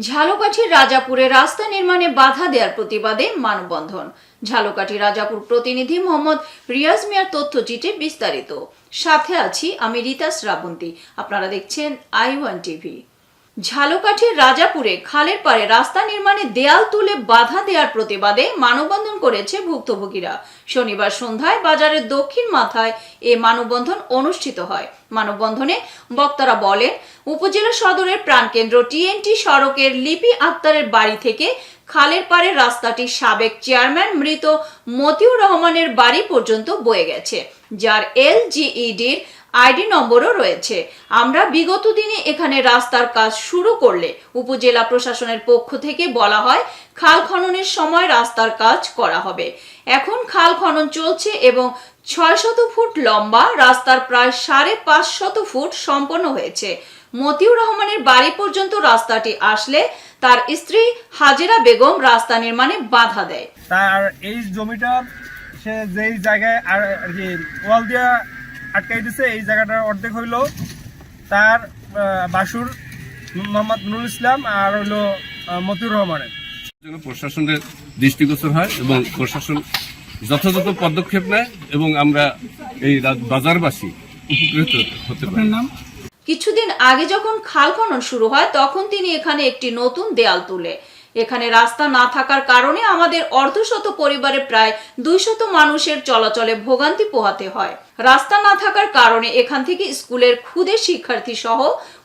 ঝালকাঠির রাজাপুরে রাস্তা নির্মাণে বাধা দেওয়ার প্রতিবাদে মানববন্ধন। ঝালকাঠি রাজাপুর প্রতিনিধি মোহাম্মদ রিয়াজ মিয়ার তথ্যচিত্রে বিস্তারিত। সাথে আছি আমি রিতা শ্রাবন্তী। আপনারা দেখছেন আই ওয়ান টিভি। ঝালকাঠির রাজাপুরে খালের পারে রাস্তা নির্মাণে দেয়াল তুলে বাধা দেওয়ার প্রতিবাদে মানববন্ধন করেছে ভুক্তভোগীরা। শনিবার সন্ধ্যায় বাজারের দক্ষিণ মাথায় এ মানববন্ধন অনুষ্ঠিত হয়। মানববন্ধনে বক্তারা বলেন, উপজেলা সদরের প্রাণকেন্দ্র টিএনটি সড়কের লিপি আক্তারের বাড়ি থেকে খালের পাড়ে রাস্তাটি সাবেক চেয়ারম্যান মৃত মতিউর রহমানের বাড়ি পর্যন্ত বয়ে গেছে, যার এলজিইডির আইডি নম্বরও রয়েছে। আমরা বিগত দিনে এখানে রাস্তার কাজ শুরু করলে, উপজেলা প্রশাসনের পক্ষ থেকে বলা হয়, খাল খননের সময় রাস্তার কাজ করা হবে। এখন খাল খনন চলছে এবং ছয় শত ফুট লম্বা রাস্তার প্রায় সাড়ে পাঁচ শত ফুট সম্পন্ন হয়েছে। মতিউর রহমানের বাড়ি পর্যন্ত রাস্তাটি আসলে তার স্ত্রী হাজেরা বেগম রাস্তা নির্মাণে বাধা দেয়। তার এই জমিটা সে যেই জায়গায় আর কি ওয়াল দিয়া আটকাই দিছে এই জায়গাটার অর্ধেক হইল তার বাসুর মোহাম্মদ নুরুল ইসলাম আর হইল মতিউর রহমানের। প্রশাসনের দৃষ্টিগোচর হয় এবং প্রশাসন যথাযথ পদক্ষেপ নেয় এবং আমরা এই বাজারবাসী উপকৃত হতে পারি। কিছুদিন আগে যখন খাল খনন শুরু হয় তখন তিনি এখানে একটি নতুন দেয়াল তুলে। এখানে রাস্তা না থাকার কারণে আমাদের অর্ধশত পরিবারে প্রায় দুইশত মানুষের চলাচলে ভোগান্তি পোহাতে হয়। রাস্তা না থাকার কারণে এখান থেকে স্কুলের ক্ষুদে শিক্ষার্থী সহ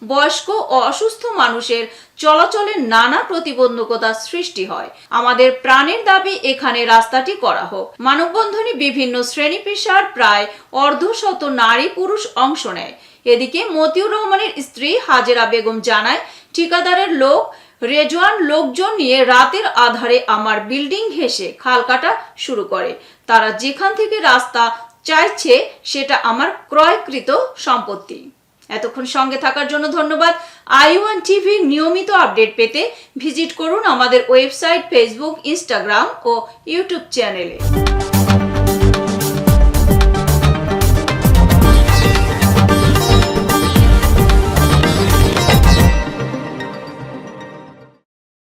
বয়স্ক ও অসুস্থ মানুষের চলাচলে নানা প্রতিবন্ধকতা সৃষ্টি হয়। আমাদের প্রাণের দাবি এখানে রাস্তাটি করা হোক। মানববন্ধনে বিভিন্ন শ্রেণি পেশার প্রায় অর্ধশত নারী পুরুষ অংশ নেয়। এদিকে মতিউর রহমানের স্ত্রী হাজেরা বেগম জানায়, ঠিকাদারের লোক রেজওয়ান লোকজন নিয়ে রাতের আধারে আমার বিল্ডিং ঘেঁষে খাল কাটা শুরু করে। তারা যেখান থেকে রাস্তা চাইছে, সেটা আমার ক্রয়কৃত সম্পত্তি। এতক্ষণ সঙ্গে থাকার জন্য ধন্যবাদ। আই ওয়ান টিভির নিয়মিত আপডেট পেতে ভিজিট করুন আমাদের ওয়েবসাইট, ফেসবুক, ইনস্টাগ্রাম ও ইউটিউব চ্যানেলে।